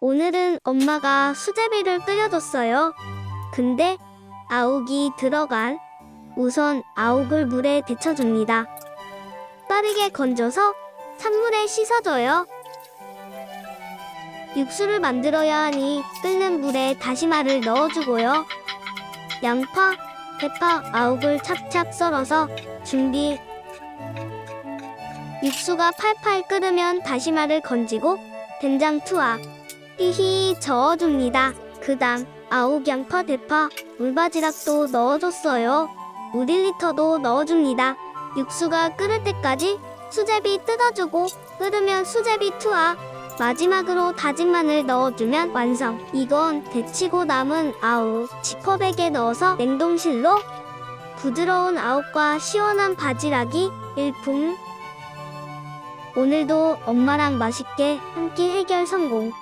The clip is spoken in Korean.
오늘은 엄마가 수제비를 끓여줬어요. 근데 아욱이 들어간 우선 아욱을 물에 데쳐줍니다. 빠르게 건져서 찬물에 씻어줘요. 육수를 만들어야 하니 끓는 물에 다시마를 넣어주고요. 양파, 대파, 아욱을 찹찹 썰어서 준비. 육수가 팔팔 끓으면 다시마를 건지고 된장 투하, 히히 저어줍니다. 그 다음 아욱 양파, 대파, 물바지락도 넣어줬어요. 물 1리터도 넣어줍니다. 육수가 끓을 때까지 수제비 뜯어주고 끓으면 수제비 투하. 마지막으로 다진 마늘 넣어주면 완성. 이건 데치고 남은 아욱 지퍼백에 넣어서 냉동실로 부드러운 아욱과 시원한 바지락이 일품. 오늘도 엄마랑 맛있게 한 끼 해결 성공.